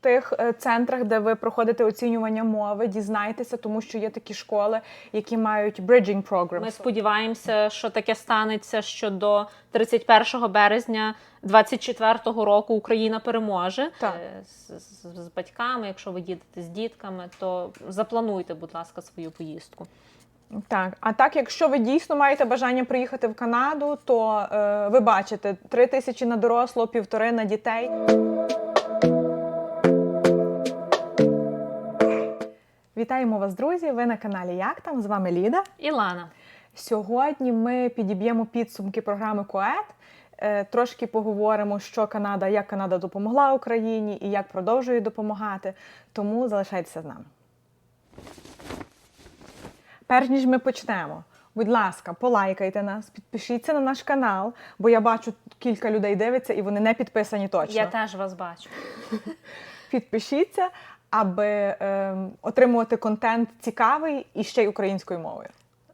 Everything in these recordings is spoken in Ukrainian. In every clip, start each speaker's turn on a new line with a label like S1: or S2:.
S1: тих е, центрах, де ви проходите оцінювання мови, дізнайтеся, тому що є такі школи, які мають bridging programs.
S2: Ми сподіваємося, що таке станеться, що до 31 березня 24-го року Україна переможе
S1: Так.
S2: Е, з, з, з батьками. Якщо ви їдете з дітками, то заплануйте, будь ласка, свою поїздку.
S1: Так, а так, якщо ви дійсно маєте бажання приїхати в Канаду, то е, ви бачите 3 тисячі на дорослого, півтори на дітей. Вітаємо вас, друзі! Ви на каналі Як там? З вами Ліда.
S2: Ілана,
S1: Сьогодні ми підіб'ємо підсумки програми КОЕТ. Е, Трошки поговоримо, що Канада, як Канада допомогла Україні і як продовжує допомагати. Тому залишайтеся з нами. Перш ніж ми почнемо, будь ласка, полайкайте нас, підпишіться на наш канал, бо я бачу, кілька людей дивиться і вони не підписані точно.
S2: я теж вас бачу.
S1: Підпишіться, аби е, отримувати контент цікавий і ще й українською мовою.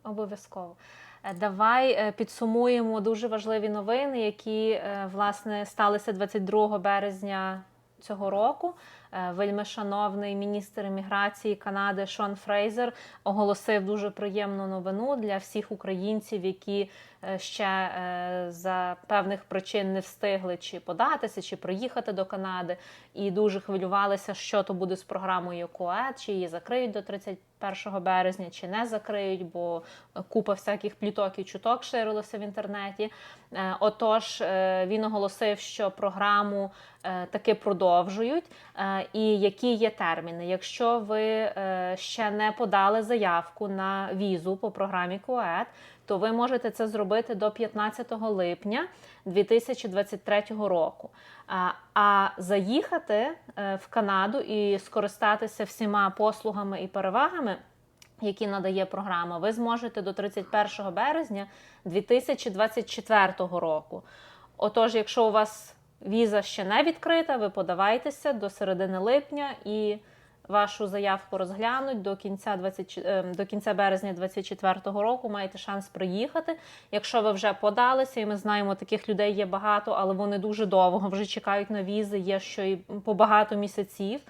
S2: Обов'язково. Е, Давай е, підсумуємо дуже важливі новини, які е, власне сталися 22 березня цього року. Е, Вельмишановний міністр імміграції Канади Шон Фрейзер оголосив дуже приємну новину для всіх українців, які е, ще е, за певних причин не встигли чи податися, чи приїхати до Канади, і дуже хвилювалися, що то буде з програмою КОЕД, чи її закриють до 31 березня, чи не закриють, бо купа всяких пліток і чуток ширилося в інтернеті. Отож, він оголосив, що програму таки продовжують. І які є терміни? Якщо ви е, ще не подали заявку на візу по програмі КОЕД, то ви можете це зробити до 15 липня 2023 року. А, А заїхати е, в Канаду і скористатися всіма послугами і перевагами, які надає програма, ви зможете до 31 березня 2024 року. Отож, якщо у вас віза ще не відкрита, ви подавайтеся до середини липня і вашу заявку розглянуть до кінця 20, е, до кінця березня 2024 року. Маєте шанс приїхати. Якщо ви вже подалися, і ми знаємо, таких людей є багато, але вони дуже довго вже чекають на візи. Є що і по багато місяців.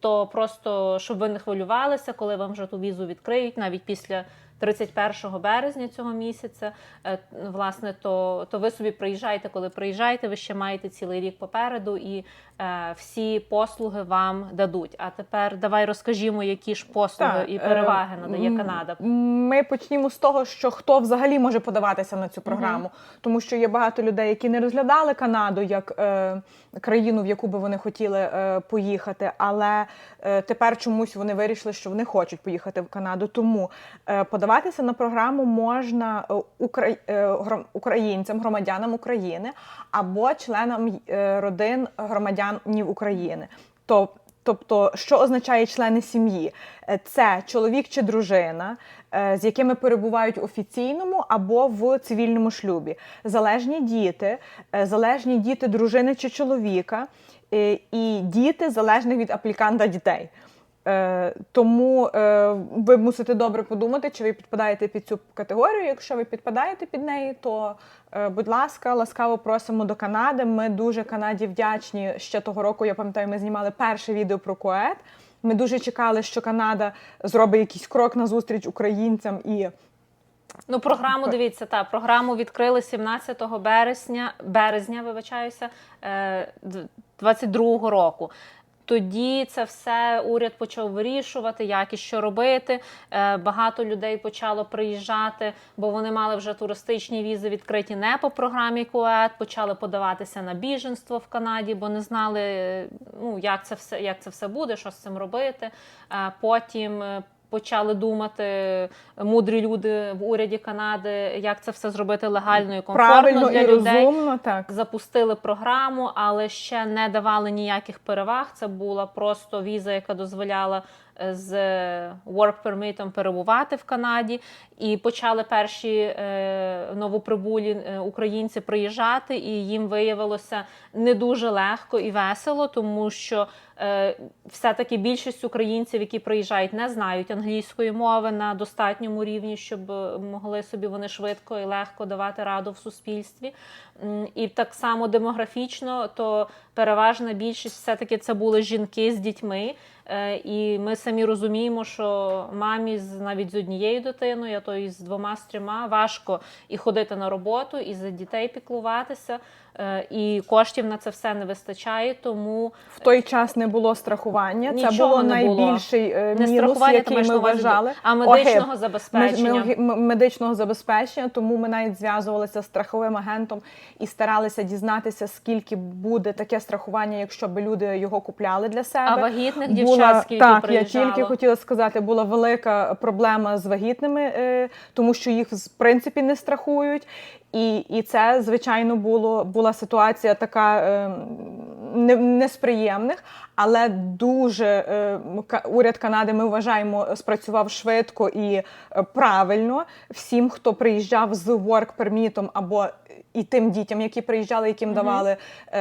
S2: То просто щоб ви не хвилювалися, коли вам вже ту візу відкриють, навіть після 31 березня цього місяця. е, Власне, то, то ви собі приїжджаєте, коли приїжджаєте, ви ще маєте цілий рік попереду, і е, всі послуги вам дадуть. А тепер давай розкажімо, які ж послуги
S1: Так,
S2: і
S1: е,
S2: переваги надає Канада.
S1: Ми почнімо з того, що хто взагалі може подаватися на цю програму, тому що є багато людей, які не розглядали Канаду як е, країну, в яку би вони хотіли е, поїхати, але е, тепер чомусь вони вирішили, що вони хочуть поїхати в Канаду. Тому е, подаватися на програму можна е, е, українцям, громадянам України або членам е, родин громадянів України. Тобто що означає члени сім'ї? Це чоловік чи дружина, з якими перебувають в офіційному або в цивільному шлюбі, залежні діти, залежні діти дружини чи чоловіка, і діти залежних від апліканта дітей. Е, Тому е, ви мусите добре подумати, чи ви підпадаєте під цю категорію. Якщо ви підпадаєте під неї, то е, будь ласка, ласкаво просимо до Канади. Ми дуже Канаді вдячні. Ще того року я пам'ятаю, ми знімали перше відео про КОЕТ. Ми дуже чекали, що Канада зробить якийсь крок назустріч українцям і
S2: Ну, програму дивіться, та програму відкрили 17 березня, березня, вибачаюся, е, д- 22-го року. Тоді це все уряд почав вирішувати, як і що робити. Е, Багато людей почало приїжджати, бо вони мали вже туристичні візи відкриті не по програмі КУЕД, почали подаватися на біженство в Канаді, бо не знали, е, ну як це все, як це все буде, що з цим робити. Е, Потім почали думати мудрі люди в уряді Канади, як це все зробити легально і комфортно
S1: правильно
S2: для
S1: і
S2: людей.
S1: розумно. Так
S2: Запустили програму, але ще не давали ніяких переваг. Це була просто віза, яка дозволяла з work permit перебувати в Канаді. І почали перші е, новоприбулі е, українці приїжджати, і їм виявилося не дуже легко і весело, тому що е, все-таки більшість українців, які приїжджають, не знають англійської мови на достатньому рівні, щоб е, могли собі вони швидко і легко давати раду в суспільстві. І так само демографічно, то переважна більшість все-таки це були жінки з дітьми. Е, І ми самі розуміємо, що мамі з навіть з однією дитиною, а то і з двома з трьома важко і ходити на роботу, і за дітей піклуватися. Е, І коштів на це все не вистачає, тому
S1: В той час не було страхування. Це було
S2: не було.
S1: найбільший е,
S2: не
S1: мінус, який ми вважали.
S2: а медичного
S1: Огиб.
S2: Забезпечення.
S1: медичного забезпечення, тому ми навіть зв'язувалися з страховим агентом і старалися дізнатися, скільки буде таке страхування, якщо б люди його купляли для себе.
S2: А вагітних
S1: Була-
S2: дівчат скільки
S1: так,
S2: приїжджало?
S1: я тільки хотіла сказати, була велика проблема з вагітними, е, тому що їх в принципі не страхують. І, і це, звичайно, було була ситуація така е, не, не з але дуже е, уряд Канади, ми вважаємо, спрацював швидко і е, правильно. Всім, хто приїжджав з work permit або і тим дітям, які приїжджали, яким давали е,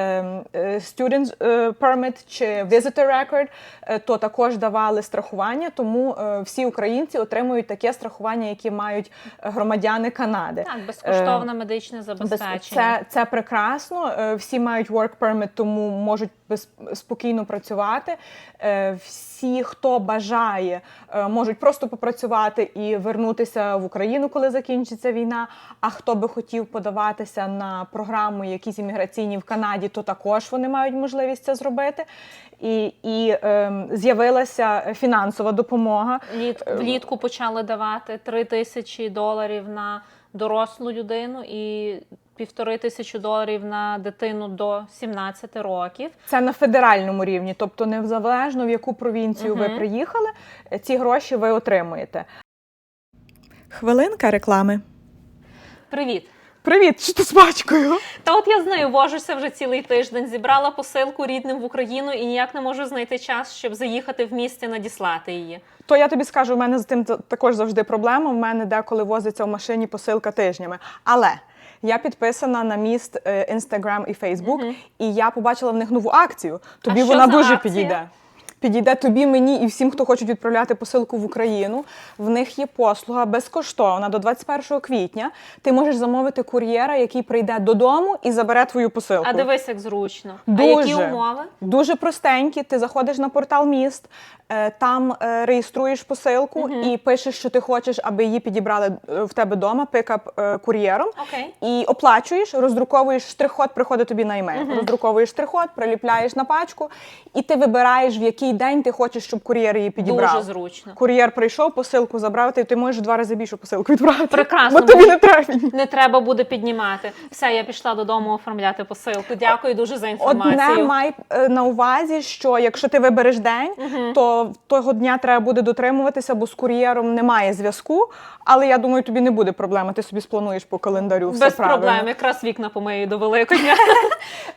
S1: е, student е, permit чи visitor record, е, то також давали страхування. Тому е, всі українці отримують таке страхування, яке мають громадяни Канади.
S2: Так, безкоштовне медичне забезпечення.
S1: Це, це прекрасно. Е, Всі мають work permit, тому можуть спокійно працювати. Е, Всі, хто бажає, е, можуть просто попрацювати і вернутися в Україну, коли закінчиться війна. А хто би хотів подаватися на програми, якісь імміграційні в Канаді, то також вони мають можливість це зробити. І, і ем, з'явилася фінансова допомога.
S2: Літ,
S1: Е,
S2: влітку почали давати 3 тисячі доларів на дорослу людину і півтори тисячі доларів на дитину до 17 років.
S1: Це на федеральному рівні, тобто незалежно в яку провінцію ви приїхали, е, ці гроші ви отримуєте. Хвилинка реклами.
S2: Привіт!
S1: Привіт, що ти з бачкою?
S2: Та от я з нею вожуся вже цілий тиждень. Зібрала посилку рідним в Україну і ніяк не можу знайти час, щоб заїхати в місті надіслати її.
S1: То я тобі скажу, у мене з тим також завжди проблема. У мене деколи возиться в машині посилка тижнями. Але я підписана на міст е, Instagram і Facebook, і я побачила в них нову акцію. Тобі
S2: що
S1: вона дуже
S2: акція?
S1: підійде. Підійде тобі, мені і всім, хто хочуть відправляти посилку в Україну. В них є послуга безкоштовна до 21 квітня. Ти можеш замовити кур'єра, який прийде додому і забере твою посилку.
S2: А дивись, як зручно.
S1: Дуже.
S2: А які умови?
S1: Дуже простенькі. Ти заходиш на портал міст, е, там е, реєструєш посилку і пишеш, що ти хочеш, аби її підібрали е, в тебе вдома, пикап кур'єром.
S2: Окей.
S1: І оплачуєш, роздруковуєш штрих-код, приходить тобі на імейл. Роздруковуєш штрих-код, приліпляєш на пачку, і ти вибираєш, в який день ти хочеш, щоб кур'єр її підібрав.
S2: Дуже зручно.
S1: Кур'єр прийшов, посилку забрав, ти, ти можеш в два рази більшу посилку відправити.
S2: Прекрасно,
S1: Бо тобі не треба.
S2: Не треба буде піднімати. Все, я пішла додому оформляти посилку. Дякую дуже за інформацію.
S1: Одне май е, на увазі, що якщо ти вибереш день, то того дня треба буде дотримуватися, бо з кур'єром немає зв'язку. Але я думаю, тобі не буде проблеми. Ти собі сплануєш по календарю. Все
S2: Без
S1: правильно.
S2: проблем, якраз вікна помию до Великодня.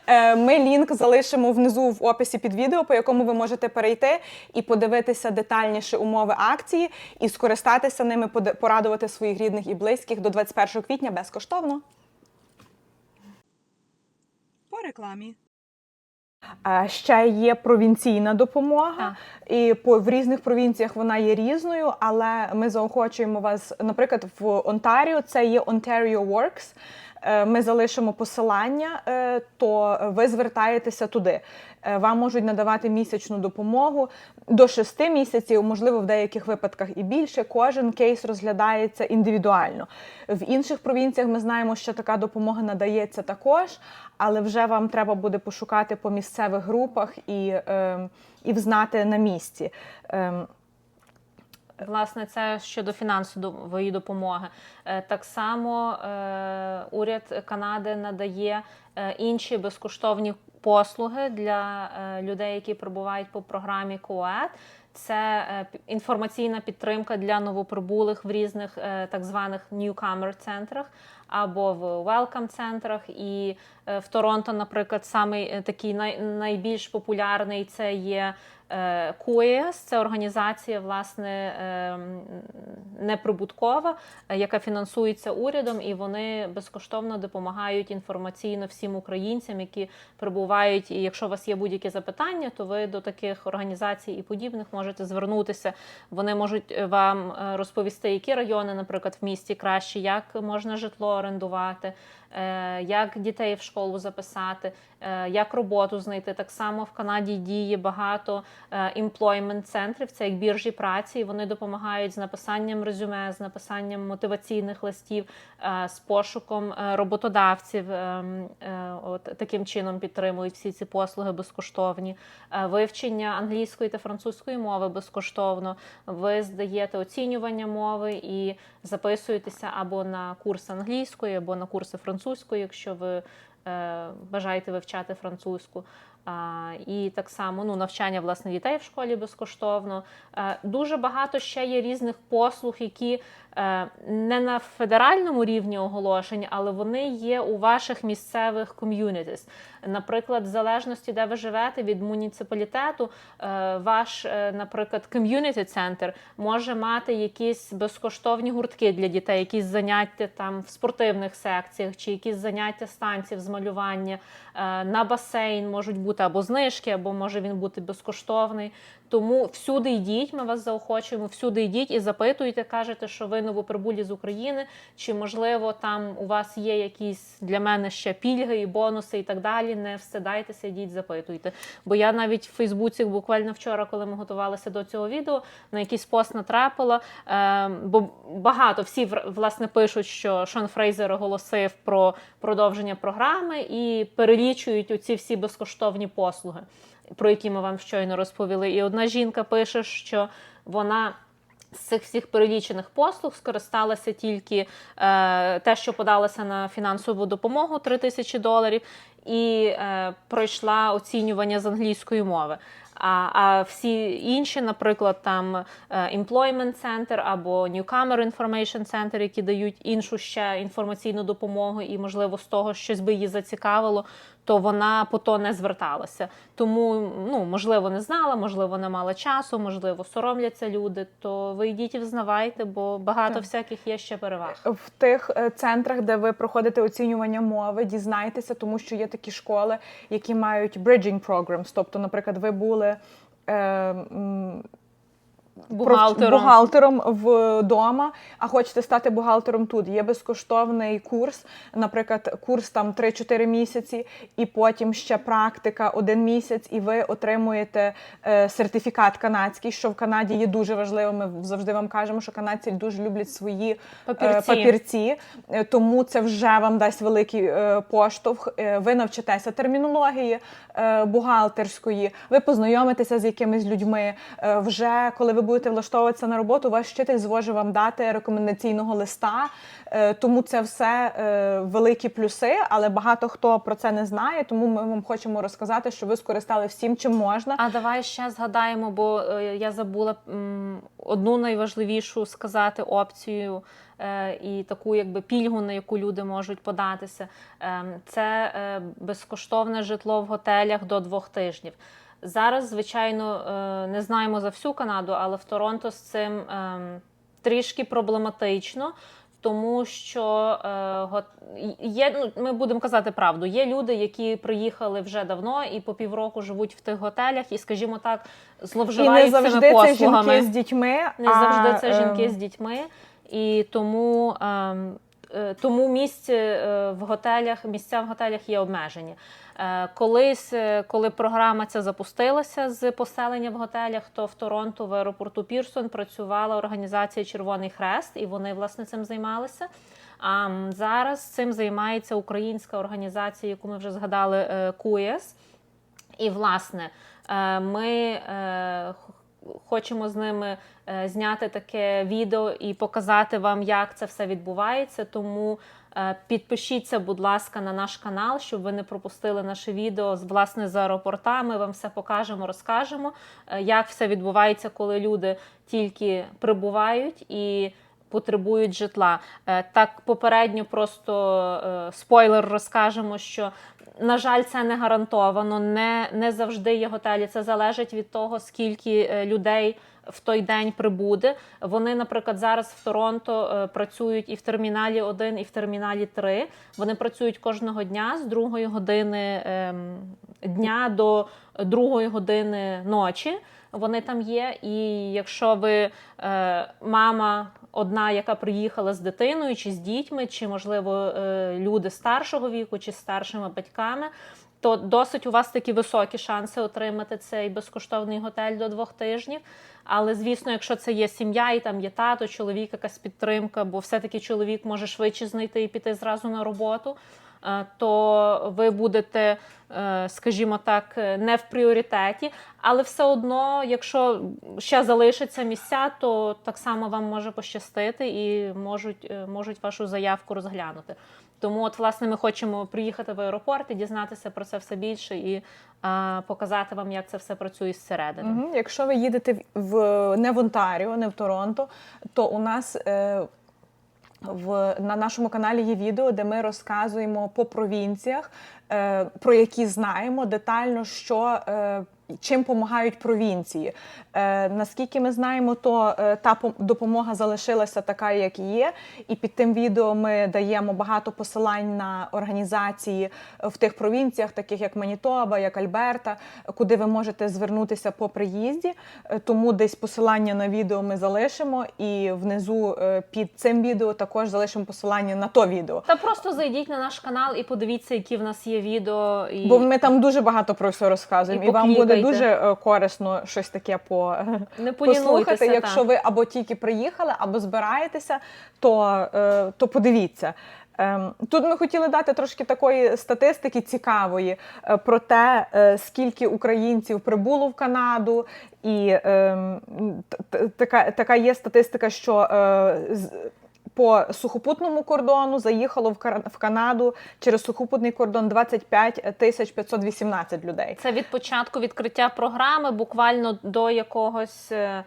S1: Е, Ми лінк залишимо внизу в описі під відео, по якому ви можете перейти і подивитися детальніше умови акції і скористатися ними, порадувати своїх рідних і близьких до 21 квітня безкоштовно.
S3: По рекламі.
S1: Ще є провінційна допомога,
S2: Так.
S1: і по в різних провінціях вона є різною, але ми заохочуємо вас, наприклад, в Онтаріо це є Ontario Works. Е, Ми залишимо посилання, е, то ви звертаєтеся туди. Е, Вам можуть надавати місячну допомогу до 6 місяців, можливо, в деяких випадках і більше. Кожен кейс розглядається індивідуально. В інших провінціях ми знаємо, що така допомога надається також, але вже вам треба буде пошукати по місцевих групах і, і взнати на місці.
S2: Власне, це щодо фінансової допомоги. Е, Так само е, уряд Канади надає е, інші безкоштовні послуги для людей, які перебувають по програмі КОЕД. Це інформаційна підтримка для новоприбулих в різних так званих newcomer центрах або в welcome центрах. І в Торонто, наприклад, самий такий найбільш популярний це є е, CUES. Це організація, власне, е, м, неприбуткова, яка фінансується урядом, і вони безкоштовно допомагають інформаційно всім українцям, які перебувають. І якщо у вас є будь-які запитання, то ви до таких організацій і подібних можете звернутися. Вони можуть е, вам е, розповісти, які райони, наприклад, в місті краще, як можна житло орендувати, як дітей в школу записати, е, як роботу знайти. Так само в Канаді діє багато employment центрів, це як біржі праці. і Вони допомагають з написанням резюме, з написанням мотиваційних листів, е, з пошуком е, роботодавців. е, м, е, От таким чином підтримують всі ці послуги безкоштовні. Е, Вивчення англійської та французької мови безкоштовно. Ви здаєте оцінювання мови і записуєтеся або на курси англійської, або на курси французької, якщо ви е, бажаєте вивчати французьку. І так само ну, навчання власне дітей в школі безкоштовно. Е, дуже багато ще є різних послуг, які не на федеральному рівні оголошень, але вони є у ваших місцевих ком'юнітіс. Наприклад, в залежності, де ви живете від муніципалітету, е, ваш, е, наприклад, ком'юніті центр може мати якісь безкоштовні гуртки для дітей, якісь заняття там в спортивних секціях, чи якісь заняття з танців, з малювання е, на басейн можуть бути або знижки, або може він бути безкоштовний. Тому всюди йдіть, ми вас заохочуємо, всюди йдіть і запитуйте, кажете, що ви новоприбулі з України, чи можливо там у вас є якісь для мене ще пільги і бонуси і так далі. Не встидайтеся, йдіть, запитуйте. Бо я навіть в Фейсбуці буквально вчора, коли ми готувалися до цього відео, на якийсь пост натрапила. Е, бо багато всі власне пишуть, що Шон Фрейзер оголосив про продовження програми і перелічують оці всі безкоштовні послуги про які ми вам щойно розповіли. І одна жінка пише, що вона. З цих всіх перелічених послуг скористалася тільки е, те, що подалася на фінансову допомогу 3 тисячі доларів, і е, пройшла оцінювання з англійської мови. А, а всі інші, наприклад, там е, Employment Center або Newcomer Information Center, які дають іншу ще інформаційну допомогу, і, можливо, з того щось би її зацікавило, то вона по то не зверталася. Тому, ну, можливо, не знала, можливо, не мала часу, можливо, соромляться люди. То ви йдіть і взнавайте, бо багато
S1: Так.
S2: всяких є ще переваг.
S1: в тих е, центрах, де ви проходите оцінювання мови, дізнайтеся, тому що є такі школи, які мають bridging programs. Тобто, наприклад, ви були.
S2: Бухгалтером.
S1: бухгалтером вдома, а хочете стати бухгалтером тут. Є безкоштовний курс, наприклад, курс там 3-4 місяці, і потім ще практика один місяць, і ви отримуєте е, сертифікат канадський, що в Канаді є дуже важливим. Ми завжди вам кажемо, що канадці дуже люблять свої е,
S2: Папірці.
S1: папірці, Е, тому це вже вам дасть великий поштовх. Ви навчитеся термінології бухгалтерської, ви познайомитеся з якимись людьми. Вже коли ви будете влаштовуватися на роботу, ваш вчитель зможе вам дати рекомендаційного листа. Е, Тому це все е, великі плюси, але багато хто про це не знає. Тому ми вам хочемо розказати, що ви скористали всім, чим можна.
S2: А давай ще згадаємо, бо е, я забула одну найважливішу сказати опцію і таку якби пільгу, на яку люди можуть податися. Ем, Це безкоштовне житло в готелях до двох тижнів. Зараз, звичайно, е, не знаємо за всю Канаду, але в Торонто з цим ем, трішки проблематично. Тому що е, є, ну, ми будемо казати правду, є люди, які приїхали вже давно і по півроку живуть в тих готелях, і, скажімо так,
S1: І не
S2: зловживають цими
S1: завжди це
S2: послугами.
S1: жінки з дітьми.
S2: Не завжди це жінки з дітьми, і тому, ем, тому місць е, в готелях, місця в готелях є обмежені. Е, Колись, е, коли програма ця запустилася з поселення в готелях, то в Торонто в аеропорту Пірсон працювала організація Червоний Хрест, і вони власне цим займалися. А зараз цим займається українська організація, яку ми вже згадали, е, КУЄС. І, власне, е, ми е, хочемо з ними е, зняти таке відео і показати вам, як це все відбувається. Тому е, підпишіться, будь ласка, на наш канал, щоб ви не пропустили наше відео з власне з аеропорта. Ми вам все покажемо, розкажемо, е, як все відбувається, коли люди тільки прибувають і. Потребують житла. Е, Так, попередньо просто е, спойлер розкажемо, що. На жаль, це не гарантовано, не, не завжди є готелі. Це залежить від того, скільки е, людей в той день прибуде. Вони, наприклад, зараз в Торонто працюють і в терміналі 1, і в терміналі 3. Вони працюють кожного дня з 2 години ем, дня до 2 години ночі. Вони там є. І якщо ви мама одна, яка приїхала з дитиною, чи з дітьми, чи, можливо, е, люди старшого віку, чи з старшими батьками, то досить у вас такі високі шанси отримати цей безкоштовний готель до двох тижнів. Але звісно, якщо це є сім'я, і там є тато, чоловік, якась підтримка, бо все-таки чоловік може швидше знайти і піти зразу на роботу. Е, То ви будете, е, скажімо так, е, не в пріоритеті, але все одно, якщо ще залишаться місця, то так само вам може пощастити і можуть, можуть вашу заявку розглянути. Тому, от, власне, ми хочемо приїхати в аеропорт і дізнатися про це все більше і е, показати вам, як це все працює зсередини.
S1: Мгм. Якщо ви їдете в не в Онтаріо, не в Торонто, то у нас е, в, на нашому каналі є відео, де ми розказуємо по провінціях, е, про які знаємо детально, що. Е, Чим допомагають провінції? Е, наскільки ми знаємо, то е, та пом- допомога залишилася така, як є. І під тим відео ми даємо багато посилань на організації в тих провінціях, таких як Манітоба, як Альберта, куди ви можете звернутися по приїзді. Е, Тому десь посилання на відео ми залишимо, і внизу е, під цим відео також залишимо посилання на то відео.
S2: Та просто зайдіть на наш канал і подивіться, які в нас є відео. І...
S1: Бо ми там дуже багато про все розказуємо,
S2: І
S1: і, вам буде
S2: поклікайте.
S1: дуже е, корисно щось таке по
S2: Не
S1: послухати. Якщо ви або тільки приїхали, або збираєтеся, то, е, то подивіться. Ем, Тут ми хотіли дати трошки такої статистики цікавої е, про те, скільки українців прибуло в Канаду, і ем, така, така є статистика, що по сухопутному кордону заїхало в Канаду через сухопутний кордон 25 тисяч 518 людей.
S2: Це від початку відкриття програми, буквально до якогось. е,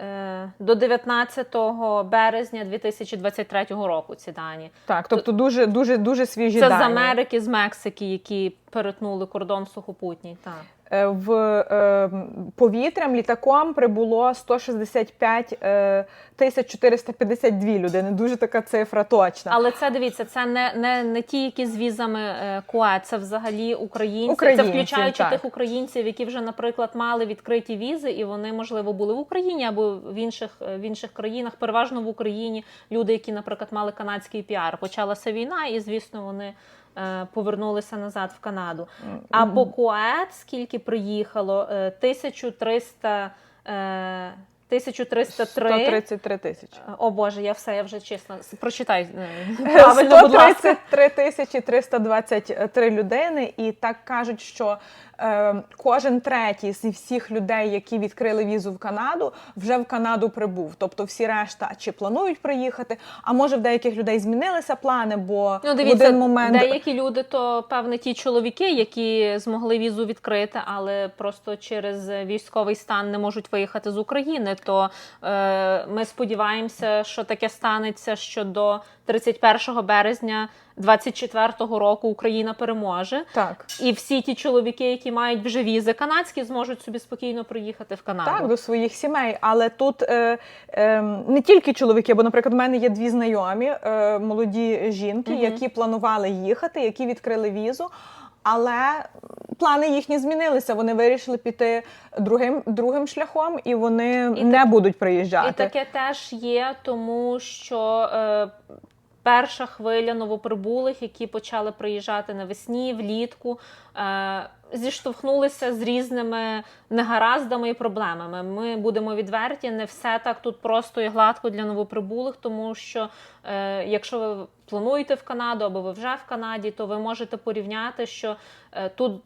S2: е, До 19 березня 2023 року ці дані.
S1: Так, тобто дуже дуже дуже свіжі
S2: Це
S1: дані.
S2: з Америки, з Мексики, які перетнули кордон сухопутній. Так.
S1: Е, В е, повітрям літаком прибуло 165 е, тисяч 452 людини. Дуже така цифра точна.
S2: Але це дивіться, це не, не, не ті, які з візами е, КУЕ, це взагалі українці.
S1: Українці,
S2: це включаючи
S1: так.
S2: тих українців, які вже, наприклад, мали відкриті візи, і вони, можливо, були в Україні або в інших, в інших країнах, переважно в Україні. Люди, які, наприклад, мали канадський піар. Почалася війна, і звісно, вони. Е, Повернулися назад в Канаду. А Бокует, скільки приїхало? Е, 1300, е, 1303.
S1: 133 тисячі.
S2: О Боже, я все, я вже чесно. Прочитай е, правильно, будь ласка.
S1: 133 тисячі 323 людини, і так кажуть, що е, кожен третій зі всіх людей, які відкрили візу в Канаду, вже в Канаду прибув. Тобто всі решта чи планують приїхати, а може в деяких людей змінилися плани, бо
S2: Ну,
S1: в
S2: дивіться,
S1: один момент
S2: деякі люди, то певне ті чоловіки, які змогли візу відкрити, але просто через військовий стан не можуть виїхати з України. То е, ми сподіваємося, що таке станеться, що до 31 березня 24-го року Україна переможе.
S1: так.
S2: І всі ті чоловіки, які мають вже візи канадські, зможуть собі спокійно приїхати в Канаду.
S1: Так, до своїх сімей. Але тут е, е, не тільки чоловіки, бо, наприклад, в мене є дві знайомі е, молоді жінки,
S2: Мгм.
S1: які планували їхати, які відкрили візу. Але плани їхні змінилися. Вони вирішили піти другим, другим шляхом, і вони
S2: І
S1: не
S2: так-
S1: будуть приїжджати.
S2: І таке теж є, тому що е, перша хвиля новоприбулих, які почали приїжджати навесні, влітку, е, зіштовхнулися з різними негараздами і проблемами. Ми будемо відверті, не все так тут просто і гладко для новоприбулих, тому що е, якщо ви плануєте в Канаду або ви вже в Канаді, то ви можете порівняти, що е, тут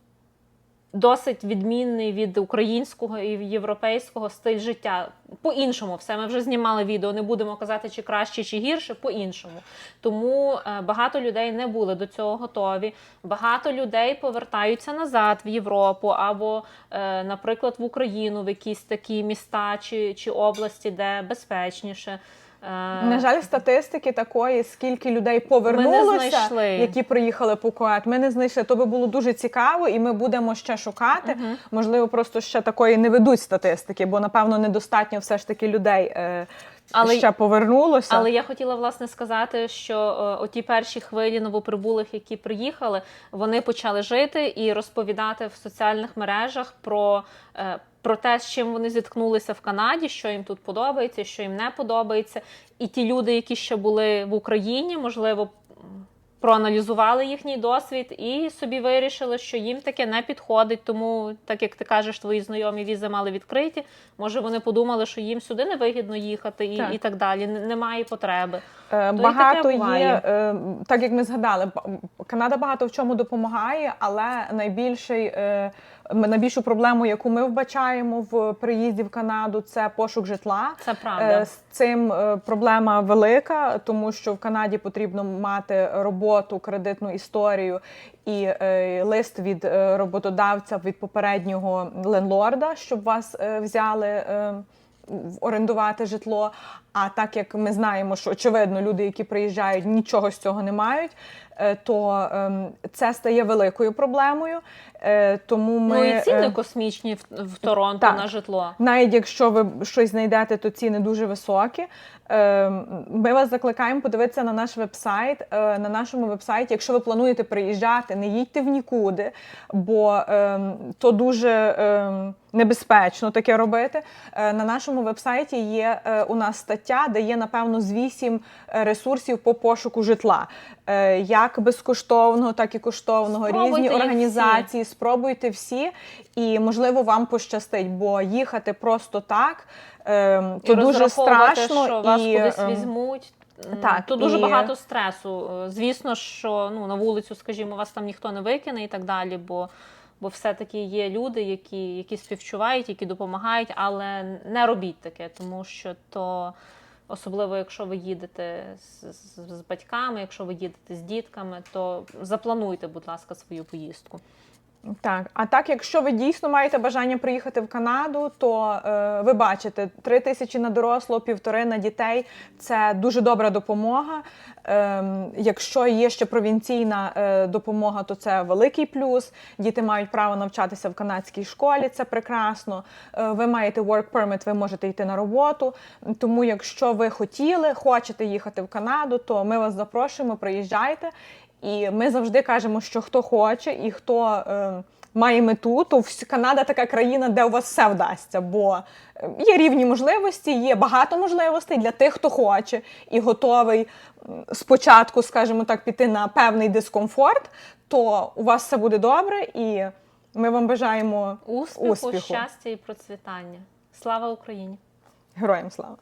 S2: досить відмінний від українського і європейського стиль життя. По-іншому все. Ми вже знімали відео, не будемо казати, чи краще, чи гірше, по-іншому. Тому е, багато людей не були до цього готові. Багато людей повертаються назад в Європу або, е, наприклад, в Україну, в якісь такі міста чи, чи області, де безпечніше. Е,
S1: На жаль, статистики такої, скільки людей повернулося, які приїхали по КУЕТ, ми не знайшли. То би було дуже цікаво, і ми будемо ще шукати. Можливо, просто ще такої не ведуть статистики, бо напевно недостатньо все ж таки людей е,
S2: Але-
S1: ще повернулося.
S2: Але я хотіла власне сказати, що е, оті перші хвилі новоприбулих, які приїхали, вони почали жити і розповідати в соціальних мережах про, е, про те, з чим вони зіткнулися в Канаді, що їм тут подобається, що їм не подобається. І ті люди, які ще були в Україні, можливо. Проаналізували їхній досвід і собі вирішили, що їм таке не підходить. Тому, так як ти кажеш, твої знайомі візи мали відкриті. Може, вони подумали, що їм сюди не вигідно їхати, і,
S1: Так.
S2: і так далі. Немає потреби.
S1: Е,
S2: То і
S1: Багато
S2: таке
S1: є, е, так як ми згадали, Канада багато в чому допомагає, але найбільший, е, найбільшу проблему, яку ми вбачаємо в приїзді в Канаду, це пошук житла.
S2: Це правда.
S1: Е, З цим е, проблема велика, тому що в Канаді потрібно мати роботу, кредитну історію і е, лист від роботодавця від попереднього ленлорда, щоб вас взяли. орендувати житло. А так як ми знаємо, що очевидно люди, які приїжджають, нічого з цього не мають, то ем, це стає великою проблемою. Е, Тому ми
S2: ну і ціни
S1: е,
S2: космічні в, Торонто
S1: так.
S2: на житло.
S1: навіть якщо ви щось знайдете, то ціни дуже високі. Е, Ми вас закликаємо подивитися на наш вебсайт. Е, На нашому вебсайті, якщо ви плануєте приїжджати, не їдьте в нікуди, бо е, то дуже е, небезпечно таке робити. Е, На нашому вебсайті є е, у нас стаття, де є напевно з вісім е, ресурсів по пошуку житла, Е, як безкоштовного, так і коштовного.
S2: Спробуйте
S1: Різні
S2: їх всі.
S1: організації спробуйте всі, і можливо вам пощастить, бо їхати просто так ем, то
S2: і
S1: дуже страшно
S2: що вас кудись
S1: ем,
S2: візьмуть.
S1: Так,
S2: то дуже
S1: і-
S2: багато стресу. Е, Звісно, що ну на вулицю, скажімо, вас там ніхто не викине і так далі, бо. Бо все-таки є люди, які, які співчувають, які допомагають, але не робіть таке, тому що то особливо, якщо ви їдете з, з, з батьками, якщо ви їдете з дітками, то заплануйте, будь ласка, свою поїздку.
S1: Так, а так, якщо ви дійсно маєте бажання приїхати в Канаду, то е, ви бачите, три тисячі на дорослого, півтори на дітей це дуже добра допомога. Ем, якщо є ще провінційна е, допомога, то це великий плюс. Діти мають право навчатися в канадській школі, це прекрасно. Е, ви маєте work permit, ви можете йти на роботу. Тому, якщо ви хотіли, хочете їхати в Канаду, то ми вас запрошуємо, приїжджайте. І ми завжди кажемо, що хто хоче і хто е, має мету, то Канада така країна, де у вас все вдасться, бо е, є рівні можливості, є багато можливостей для тих, хто хоче і готовий спочатку, скажімо так, піти на певний дискомфорт, то у вас все буде добре, і ми вам бажаємо
S2: Успіху,
S1: Успіху.
S2: щастя і процвітання. Слава Україні!
S1: героям слава.